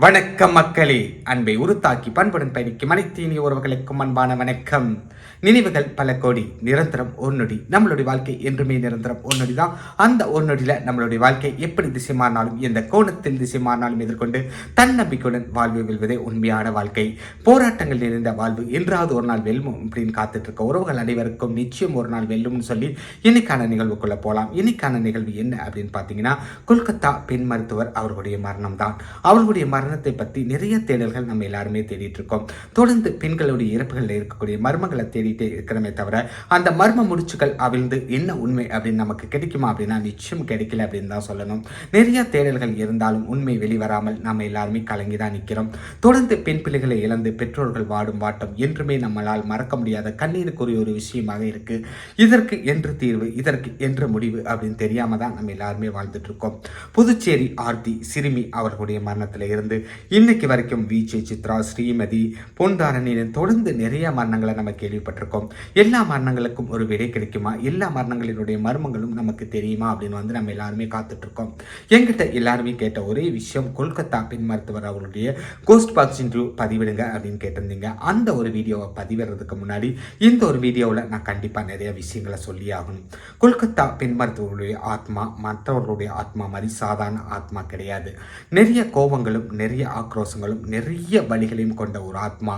வணக்கம் மக்களே. அன்பை உருத்தாக்கி பண்புடன் பயணிக்கும் அனைத்து இனிய உறவுகளுக்கும் அன்பான வணக்கம். நினைவுகள் பல கோடி நிரந்தரம் ஒரு நொடி. நம்மளுடைய வாழ்க்கை என்றுமே நிரந்தரம் ஒரு நொடி தான். அந்த ஒரு நொடியில் நம்மளுடைய வாழ்க்கை எப்படி திசை மாறினாலும் எந்த கோணத்தில் திசை மாறினாலும் எதிர்கொண்டு தன்னம்பிக்கையுடன் வாழ்வு வெல்வதே உண்மையான வாழ்க்கை. போராட்டங்கள் நிறைந்த வாழ்வு. என்றாவது ஒரு நாள் வெல்லும் அப்படின்னு காத்துட்டு இருக்க உறவுகள் அனைவருக்கும் நிச்சயம் ஒரு நாள் வெல்லும்னு சொல்லி இன்னைக்கான நிகழ்வுக்குள்ளே போகலாம் இன்னைக்கான நிகழ்வு என்ன அப்படின்னு பார்த்தீங்கன்னா கொல்கத்தா பெண் மருத்துவர் அவர்களுடைய மரணம் தான் அவர்களுடைய மரணத்தை பற்றி நிறைய தேடல்கள் நம்ம எல்லாருமே தேடிட்டு இருக்கோம் தொடர்ந்து பெண்களுடைய இறப்புகளில் இருக்கக்கூடிய மர்மங்களை தேடிட்டே இருக்கிறோமே தவிர அந்த மர்ம முடிச்சுகள் அவிழ்ந்து என்ன உண்மை அப்படின்னு நமக்கு கிடைக்குமா அப்படின்னா நிச்சயம் கிடைக்கல அப்படின்னு தான் சொல்லணும். நிறைய தேடல்கள் இருந்தாலும் உண்மை வெளிவராமல் நம்ம எல்லாருமே கலங்கி தான் நிற்கிறோம் தொடர்ந்து பெண் பிள்ளைகளை இழந்து பெற்றோர்கள் வாடும் வாட்டம் என்றுமே நம்மளால் மறக்க முடியாத கண்ணீருக்குரிய ஒரு விஷயமாக இருக்கு. இதற்கு என்று தீர்வு இதற்கு என்று முடிவு அப்படின்னு தெரியாம தான் நம்ம எல்லாருமே வாழ்ந்துட்டு இருக்கோம் புதுச்சேரி ஆர்த்தி சிறுமி அவர்களுடைய மரணத்தில் இருந்து இன்னைக்கு வரைக்கும் விஜே சித்ரா ஸ்ரீமதி பொன்தாரணியின் தொடர்ந்து நிறைய மரணங்களை நம்ம கேள்விப்பட்டிருக்கோம். எல்லா மரணங்களுக்கும் ஒரு விடை கிடைக்குமா? எல்லா மரணங்களினுடைய மர்மங்களும் நமக்கு தெரியுமா? அப்படின்னு வந்து நம்ம எல்லாருமே காத்துட்ருக்கோம். எங்கிட்ட எல்லாருமே கேட்ட ஒரே விஷயம் கொல்கத்தா பெண் மருத்துவர் அவர்களுடைய கோஸ்ட் பாக்ஸ் இன்ட்ரூ பதிவிடுங்க அப்படின்னு கேட்டிருந்தீங்க. அந்த ஒரு வீடியோவை பதிவிடுறதுக்கு முன்னாடி இந்த ஒரு வீடியோவில் நான் கண்டிப்பாக நிறைய விஷயங்களை சொல்லி ஆகணும். கொல்கத்தா பெண் மருத்துவர்களுடைய ஆத்மா மற்றவர்களுடைய ஆத்மா மாதிரி சாதாரண ஆத்மா கிடையாது. நிறைய கோபங்களும் நிறைய ஆக்ரோஷங்களும் நிறைய வழிகளையும் கொண்ட ஒரு ஆத்மா.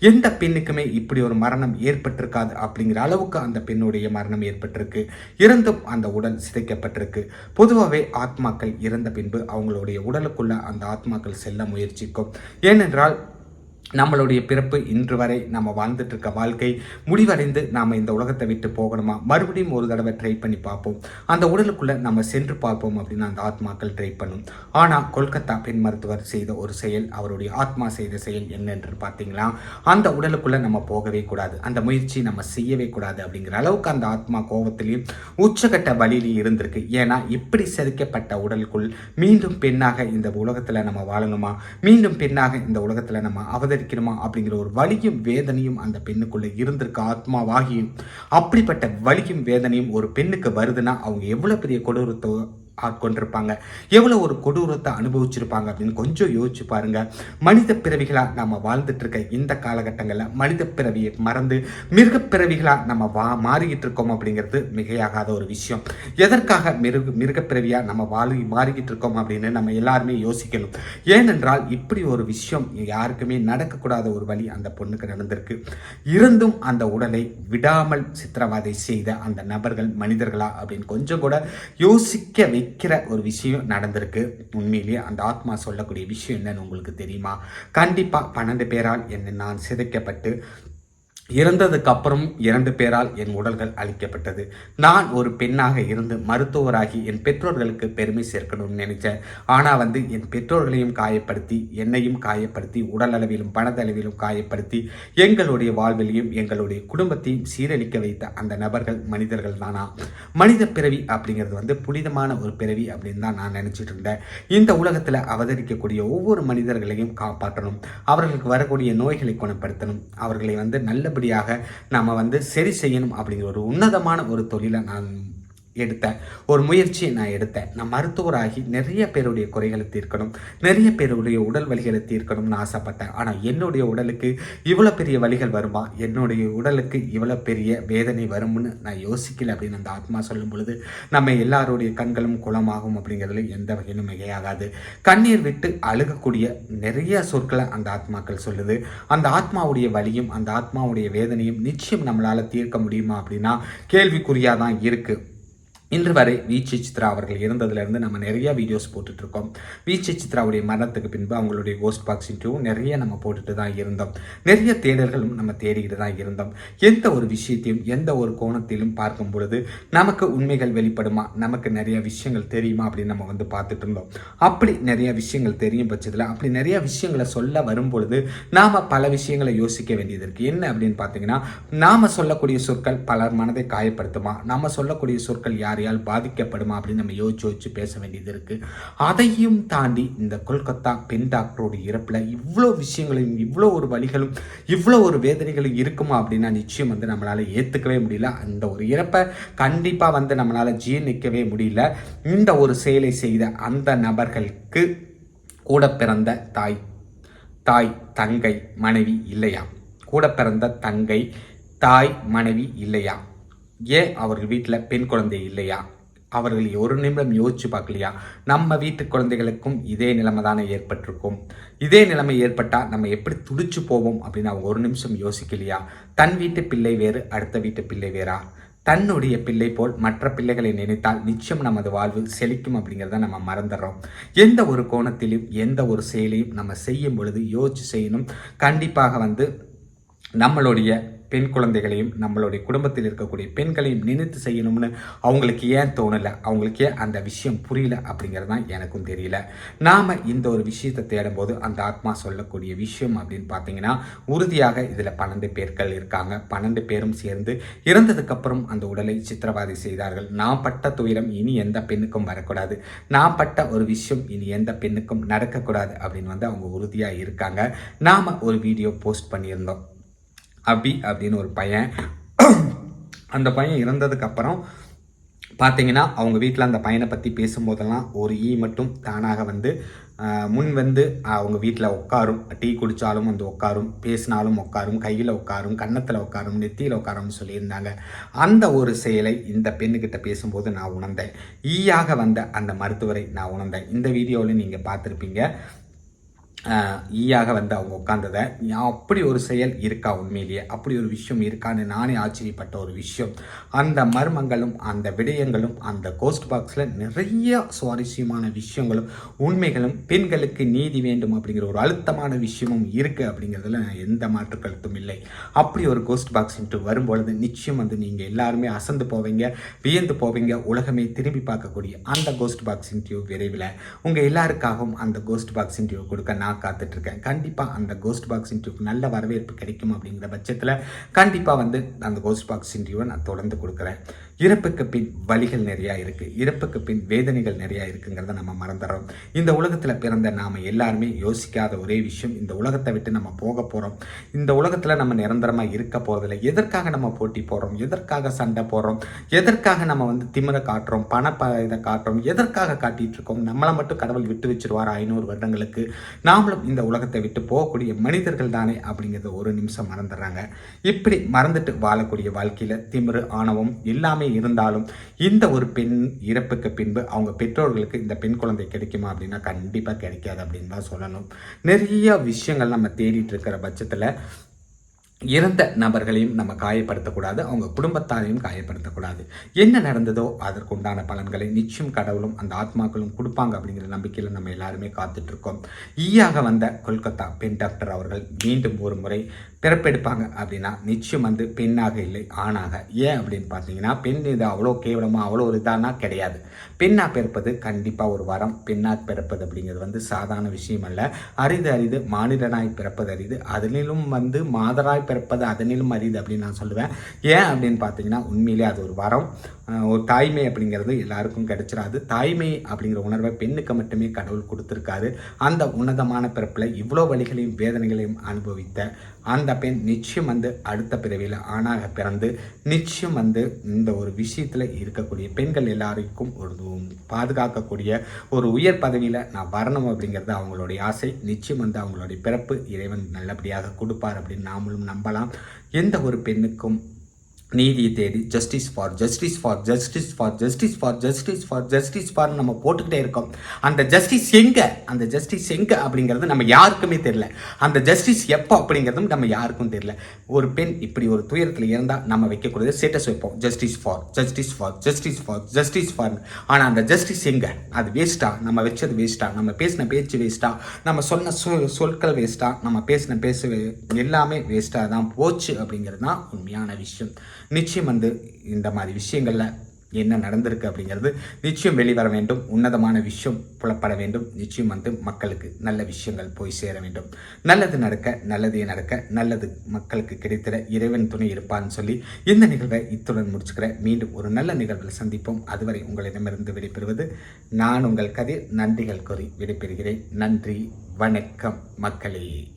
எந்த பெண்ணுக்குமே இப்படி ஒரு மரணம் ஏற்பட்டிருக்காது அப்படிங்கிற அளவுக்கு அந்த பெண்ணுடைய மரணம் ஏற்பட்டிருக்கு. இறந்தும் அந்த உடல் சிதைக்கப்பட்டிருக்கு. பொதுவாகவே ஆத்மாக்கள் இறந்த பின்பு அவங்களுடைய உடலுக்குள்ள அந்த ஆத்மாக்கள் செல்ல முயற்சிக்கும். ஏனென்றால் நம்மளுடைய பிறப்பு இன்று வரை நம்ம வாழ்ந்துட்டு இருக்க வாழ்க்கை முடிவடைந்து நாம் இந்த உலகத்தை விட்டு போகணுமா? மறுபடியும் ஒரு தடவை ட்ரை பண்ணி பார்ப்போம். அந்த உடலுக்குள்ள நம்ம சென்று பார்ப்போம் அப்படின்னு அந்த ஆத்மாக்கள் ட்ரை பண்ணும். ஆனால் கொல்கத்தா பெண் மருத்துவர் செய்த ஒரு செயல் அவருடைய ஆத்மா செய்த செயல் என்னென்று பார்த்தீங்களா? அந்த உடலுக்குள்ள நம்ம போகவே கூடாது. அந்த முயற்சி நம்ம செய்யவே கூடாது அப்படிங்கிற அளவுக்கு அந்த ஆத்மா கோபத்திலையும் உச்சகட்ட வழியிலையும் இருந்திருக்கு. ஏன்னா இப்படி செதுக்கப்பட்ட உடலுக்குள் மீண்டும் பெண்ணாக இந்த உலகத்தில் நம்ம வாழணுமா? மீண்டும் பெண்ணாக இந்த உலகத்தில் நம்ம அவதரி இருக்கிறோமா அப்படிங்கிற ஒரு வலியும் வேதனையும் அந்த பெண்ணுக்குள்ள இருந்திருக்க. ஆத்மாவாகியும் அப்படிப்பட்ட வலியும் வேதனையும் ஒரு பெண்ணுக்கு வருதுன்னா அவங்க எவ்வளவு பெரிய கொடூரத்தை ஆட்கொண்டிருப்பாங்க எவ்வளோ ஒரு கொடூரத்தை அனுபவிச்சிருப்பாங்க அப்படின்னு கொஞ்சம் யோசிச்சு பாருங்க. மனித பிறவிகளாக நம்ம வாழ்ந்துட்டு இருக்க இந்த காலகட்டங்களில் மனித பிறவியை மறந்து மிருகப்பிறவிகளாக நம்ம வா மாறிக்கிட்டு இருக்கோம் அப்படிங்கிறது மிகையாகாத ஒரு விஷயம். எதற்காக மிருக மிருகப்பிறவியாக நம்ம வாழி மாறிக்கிட்டு இருக்கோம் அப்படின்னு நம்ம எல்லாருமே யோசிக்கணும். ஏனென்றால் இப்படி ஒரு விஷயம் யாருக்குமே நடக்கக்கூடாத ஒரு வழி அந்த பொண்ணுக்கு நடந்திருக்கு. இருந்தும் அந்த உடலை விடாமல் சித்திரவதை செய்த அந்த நபர்கள் மனிதர்களா அப்படின்னு கொஞ்சம் கூட யோசிக்க வைக்க வைக்கிற ஒரு விஷயம் நடந்திருக்கு. உண்மையிலேயே அந்த ஆத்மா சொல்லக்கூடிய விஷயம் என்னன்னு உங்களுக்கு தெரியுமா? கண்டிப்பாக பன்னெண்டு பேரால் என்னை நான் சிதைக்கப்பட்டு இறந்ததுக்கு அப்புறம் இரண்டு பேரால் என் உடல்கள் அழிக்கப்பட்டது. நான் ஒரு பெண்ணாக இருந்து மருத்துவராகி என் பெற்றோர்களுக்கு பெருமை சேர்க்கணும்னு நினைச்சேன். ஆனால் வந்து என் பெற்றோர்களையும் காயப்படுத்தி என்னையும் காயப்படுத்தி உடல் அளவிலும் பணதளவிலும் காயப்படுத்தி எங்களுடைய வாழ்விலையும் எங்களுடைய குடும்பத்தையும் சீரழிக்க வைத்த அந்த நபர்கள் மனிதர்கள் தானா? மனித பிறவி அப்படிங்கிறது வந்து புனிதமான ஒரு பிறவி அப்படின்னு தான் நான் நினச்சிட்டு இருந்தேன். இந்த உலகத்தில் அவதரிக்கக்கூடிய ஒவ்வொரு மனிதர்களையும் காப்பாற்றணும். அவர்களுக்கு வரக்கூடிய நோய்களை குணப்படுத்தணும். அவர்களை வந்து நல்ல நல்லபடியாக நாம் வந்து சரி செய்யணும் அப்படிங்கிற ஒரு உன்னதமான ஒரு தொழிலை நான் எடுத்தேன். ஒரு முயற்சியை நான் எடுத்தேன். நான் மருத்துவராகி நிறைய பேருடைய குறைகளை தீர்க்கணும் நிறைய பேருடைய உடல் வலிகளை தீர்க்கணும்னு ஆசைப்பட்டேன். ஆனால் என்னுடைய உடலுக்கு இவ்வளோ பெரிய வழிகள் வருமா? என்னுடைய உடலுக்கு இவ்வளோ பெரிய வேதனை வரும்னு நான் யோசிக்கல அப்படின்னு அந்த ஆத்மா சொல்லும் பொழுது நம்ம எல்லாருடைய கண்களும் குளமாகும் அப்படிங்கிறதுல எந்த வகையிலும் மிகையாகாது. கண்ணீர் விட்டு அழுகக்கூடிய நிறைய சொற்களை அந்த ஆத்மாக்கள் சொல்லுது. அந்த ஆத்மாவுடைய வலியும் அந்த ஆத்மாவுடைய வேதனையும் நிச்சயம் நம்மளால் தீர்க்க முடியுமா அப்படின்னா கேள்விக்குறியாக தான் இருக்குது இன்று வரை வீச்சு சித்ரா அவர்கள் இருந்ததுலேருந்து நம்ம நிறைய வீடியோஸ் போட்டுட்ருக்கோம். வீச்சு சித்ராவுடைய மரணத்துக்கு பின்பு அவங்களுடைய கோஸ்ட் பாக்ஸ் இன்டர்வியூ நிறைய நம்ம போட்டுட்டு தான் இருந்தோம். நிறைய தேடல்களும் நம்ம தேடிக்கிட்டு தான் இருந்தோம். எந்த ஒரு விஷயத்தையும் எந்த ஒரு கோணத்திலும் பார்க்கும் பொழுது நமக்கு உண்மைகள் வெளிப்படுமா? நமக்கு நிறைய விஷயங்கள் தெரியுமா? அப்படின்னு நம்ம வந்து பார்த்துட்டு இருந்தோம். அப்படி நிறைய விஷயங்கள் தெரியும் பட்சத்தில் அப்படி நிறைய விஷயங்களை சொல்ல வரும் பொழுது நாம் பல விஷயங்களை யோசிக்க வேண்டியது இருக்குது என்ன அப்படின்னு பார்த்தீங்கன்னா நாம் சொல்லக்கூடிய சொற்கள் பலர் மனதை காயப்படுத்துமா? நாம் சொல்லக்கூடிய சொற்கள் யார் பார்வையால் பாதிக்கப்படுமா அப்படின்னு நம்ம யோசிச்சு யோசிச்சு பேச வேண்டியது இருக்கு. அதையும் தாண்டி இந்த கொல்கத்தா பெண் டாக்டரோட இறப்புல இவ்வளோ விஷயங்களையும் இவ்வளோ ஒரு வழிகளும் இவ்வளோ ஒரு வேதனைகளும் இருக்குமா அப்படின்னா நிச்சயம் வந்து நம்மளால ஏற்றுக்கவே முடியல. அந்த ஒரு இறப்பை கண்டிப்பாக வந்து நம்மளால ஜீர்ணிக்கவே முடியல. இந்த ஒரு செயலை செய்த அந்த நபர்களுக்கு கூட பிறந்த தாய் தாய் தங்கை மனைவி இல்லையா? கூட பிறந்த தங்கை தாய் மனைவி இல்லையா? ஏன் அவர்கள் வீட்டில் பெண் குழந்தை இல்லையா? அவர்கள் ஒரு நிமிடம் யோசிச்சு பார்க்கலையா? நம்ம வீட்டு குழந்தைகளுக்கும் இதே நிலைமை தானே ஏற்பட்டிருக்கும். இதே நிலைமை ஏற்பட்டால் நம்ம எப்படி துடிச்சு போவோம் அப்படின்னு அவங்க ஒரு நிமிஷம் யோசிக்கலையா? தன் வீட்டு பிள்ளை வேறு அடுத்த வீட்டு பிள்ளை வேறா? தன்னுடைய பிள்ளை போல் மற்ற பிள்ளைகளை நினைத்தால் நிச்சயம் நமது வாழ்வு செழிக்கும் அப்படிங்கிறத நம்ம மறந்துடுறோம். எந்த ஒரு கோணத்திலும் எந்த ஒரு செயலையும் நம்ம செய்யும் பொழுது யோசிச்சு செய்யணும். கண்டிப்பாக வந்து நம்மளுடைய பெண் குழந்தைகளையும் நம்மளுடைய குடும்பத்தில் இருக்கக்கூடிய பெண்களையும் நினைத்து செய்யணும்னு அவங்களுக்கு ஏன் தோணலை? அவங்களுக்கு ஏன் அந்த விஷயம் புரியல அப்படிங்கிறது தான் எனக்கும் தெரியல. நாம் இந்த ஒரு விஷயத்தை தேடும்போது அந்த ஆத்மா சொல்லக்கூடிய விஷயம் அப்படின்னு பார்த்தீங்கன்னா உறுதியாக இதில் பன்னெண்டு பேர்கள் இருக்காங்க. பன்னெண்டு பேரும் சேர்ந்து இறந்ததுக்கப்புறம் அந்த உடலை சித்திரவாதி செய்தார்கள். நான் பட்ட துயரம் இனி எந்த பெண்ணுக்கும் வரக்கூடாது. நான் பட்ட ஒரு விஷயம் இனி எந்த பெண்ணுக்கும் நடக்கக்கூடாது அப்படின்னு வந்து அவங்க உறுதியாக இருக்காங்க. நாம் ஒரு வீடியோ போஸ்ட் பண்ணியிருந்தோம். அபி அப்படின்னு ஒரு பையன். அந்த பையன் இறந்ததுக்கு அப்புறம் பார்த்தீங்கன்னா அவங்க வீட்டில் அந்த பையனை பற்றி பேசும்போதெல்லாம் ஒரு ஈ மட்டும் தானாக வந்து முன் வந்து அவங்க வீட்டில் உட்காரும். டீ குடித்தாலும் வந்து உட்காரும் பேசினாலும் உட்காரும் கையில் உட்காரும் கன்னத்தில் உட்காரும் நெத்தியில் உட்காரும்னு சொல்லியிருந்தாங்க. அந்த ஒரு செயலை இந்த பெண்ணுக்கிட்ட பேசும்போது நான் உணர்ந்தேன். ஈயாக வந்த அந்த மருத்துவரை நான் உணர்ந்தேன். இந்த வீடியோவில் நீங்கள் பார்த்துருப்பீங்க. ஈயாக வந்து அவங்க உட்காந்ததை அப்படி ஒரு செயல் இருக்கா உண்மையிலேயே? அப்படி ஒரு விஷயம் இருக்கான்னு நானே ஆச்சரியப்பட்ட ஒரு விஷயம். அந்த மர்மங்களும் அந்த விடயங்களும் அந்த கோஸ்ட் பாக்ஸில் நிறைய சுவாரஸ்யமான விஷயங்களும் உண்மைகளும் பெண்களுக்கு நீதி வேண்டும் அப்படிங்கிற ஒரு அழுத்தமான விஷயமும் இருக்குது அப்படிங்கிறதுல எந்த மாற்று கருத்தும் இல்லை. அப்படி ஒரு கோஸ்ட் பாக்ஸ் வரும்பொழுது நிச்சயம் வந்து நீங்கள் எல்லாருமே அசந்து போவீங்க வியந்து போவீங்க உலகமே திரும்பி பார்க்கக்கூடிய அந்த கோஸ்ட் பாக்ஸ் இன்டர்வியூ விரைவில். உங்கள் எல்லாருக்காகவும் அந்த கோஸ்ட் பாக்ஸ் இன்டர்வியூ கொடுக்க நான் காத்துட்ருக்கேன். கண்டிப்பாக அந்த கோஸ்ட் பாக்ஸ் இன்டர்வியூக்கு நல்ல வரவேற்பு கிடைக்கும் அப்படிங்கிற பட்சத்தில் கண்டிப்பாக வந்து அந்த கோஸ்ட் பாக்ஸ் இன்டர்வியூவை நான் தொடர்ந்து கொடுக்குறேன். இறப்புக்கு பின் வலிகள் நிறையா இருக்குது இறப்புக்கு பின் வேதனைகள் நிறையா இருக்குங்கிறத நம்ம மறந்துடுறோம் இந்த உலகத்தில் பிறந்த நாம் எல்லாருமே யோசிக்காத ஒரே விஷயம் இந்த உலகத்தை விட்டு நம்ம போக போகிறோம் இந்த உலகத்தில் நம்ம நிரந்தரமாக இருக்க போகிறதில்ல எதற்காக நம்ம போட்டி போடுறோம்? எதற்காக சண்டை போடுறோம்? எதற்காக நம்ம வந்து திமிரை காட்டுறோம்? பண ப இதை காட்டுறோம்? எதற்காக காட்டிகிட்டு இருக்கோம்? நம்மளை மட்டும் கடவுள் விட்டு வச்சிருவார் ஐநூறு வருடங்களுக்கு? நாமளும் இந்த உலகத்தை விட்டு போகக்கூடிய மனிதர்கள் தானே அப்படிங்கிறத ஒரு நிமிஷம் மறந்துடுறாங்க. இப்படி மறந்துட்டு வாழக்கூடிய வாழ்க்கையில் திமிரு ஆணவம் எல்லாமே இருந்தாலும் இந்த ஒரு பெண் இறப்புக்கு பின்பு அவங்க பெற்றோர்களுக்கு இந்த பெண் குழந்தை கிடைக்குமா அப்படின்னா கண்டிப்பாக கிடைக்காது அப்படின்னு தான் சொல்லணும். நிறைய விஷயங்கள் நம்ம தேடிட்டு இருக்கிற பட்சத்தில் இறந்த நபர்களையும் நம்ம காயப்படுத்தக்கூடாது அவங்க குடும்பத்தாரையும் காயப்படுத்தக்கூடாது. என்ன நடந்ததோ அதற்குண்டான பலன்களை நிச்சயம் கடவுளும் அந்த ஆத்மாக்களும் கொடுப்பாங்க அப்படிங்கிற நம்பிக்கையில் நம்ம எல்லாருமே காத்துட்டு இருக்கோம் ஈயாக வந்த கொல்கத்தா பெண் டாக்டர் அவர்கள் மீண்டும் ஒரு முறை பிறப்பெடுப்பாங்க அப்படின்னா நிச்சயம் வந்து பெண்ணாக இல்லை ஆணாக. ஏன் அப்படின்னு பார்த்தீங்கன்னா பெண் இது அவ்வளோ கேவலமாக அவ்வளோ ஒரு இதானா கிடையாது. பெண்ணாக பிறப்பது கண்டிப்பாக ஒரு வரம் பெண்ணாக பிறப்பது அப்படிங்கிறது வந்து சாதாரண விஷயம் அல்ல. அரிது அரிது மாநிலனாய் பிறப்பது அரிது. அதிலும் வந்து மாதராய் பிறப்பது அதனிலும் அரிது அப்படின்னு நான் சொல்லுவேன். ஏன் அப்படின்னு பார்த்தீங்கன்னா உண்மையிலே அது ஒரு வரம். ஒரு தாய்மை அப்படிங்கிறது எல்லாருக்கும் கிடைச்சிடாது தாய்மை அப்படிங்கிற உணர்வை பெண்ணுக்கு மட்டுமே கடவுள் கொடுத்துருக்காரு. அந்த உன்னதமான பிறப்பில் இவ்வளோ வழிகளையும் வேதனைகளையும் அனுபவித்த அந்த பெண் நிச்சயம் வந்து அடுத்த பிறவியில் ஆணாக பிறந்து நிச்சயம் வந்து இந்த ஒரு விஷயத்தில் இருக்கக்கூடிய பெண்கள் எல்லாருக்கும் ஒரு பாதுகாக்கக்கூடிய ஒரு உயர் பதவியில் நான் வரணும் அப்படிங்கிறது அவங்களுடைய ஆசை. நிச்சயம் வந்து அவங்களுடைய பிறப்பு இறைவன் நல்லபடியாக கொடுப்பார் அப்படின்னு நாமளும் நம்பலாம். எந்த ஒரு பெண்ணுக்கும் நீதியை தேடி justice for justice for justice for justice for justice for justice for நம்ம போட்டுக்கிட்டே இருக்கோம். அந்த ஜஸ்டிஸ் எங்கே? அந்த ஜஸ்டிஸ் எங்கே அப்படிங்கிறது நம்ம யாருக்குமே தெரியல. அந்த ஜஸ்டிஸ் எப்போ அப்படிங்கிறதும் நம்ம யாருக்கும் தெரியல. ஒரு பெண் இப்படி ஒரு துயரத்தில் இருந்தால் நம்ம வைக்கக்கூடாது ஸ்டேட்டஸ் வைப்போம். Justice for justice for justice for justice for ஆனால் அந்த ஜஸ்டிஸ் எங்கே? அது வேஸ்ட்டாக நம்ம வச்சது வேஸ்ட்டாக நம்ம பேசின பேச்சு வேஸ்ட்டாக நம்ம சொன்ன சொ சொற்கள் வேஸ்ட்டாக நம்ம பேசின பேச எல்லாமே வேஸ்ட்டாக தான் போச்சு அப்படிங்கிறது தான் உண்மையான விஷயம். நிச்சயம் வந்து இந்த மாதிரி விஷயங்களில் என்ன நடந்திருக்கு அப்படிங்கிறது நிச்சயம் வெளிவர வேண்டும். உன்னதமான விஷயம் புலப்பட வேண்டும். நிச்சயம் வந்து மக்களுக்கு நல்ல விஷயங்கள் போய் சேர வேண்டும். நல்லது நடக்க நல்லதே நடக்க நல்லது மக்களுக்கு கிடைத்திட இறைவன் துணை இருப்பான்னு சொல்லி இந்த நிகழ்வை இத்துடன் முடிச்சுக்கிறேன் மீண்டும் ஒரு நல்ல நிகழ்வில் சந்திப்போம். அதுவரை உங்களிடமிருந்து விடைபெறுவது நான் உங்கள் கதிர். நன்றிகள் கூறி விடைபெறுகிறேன். நன்றி. வணக்கம் மக்களே.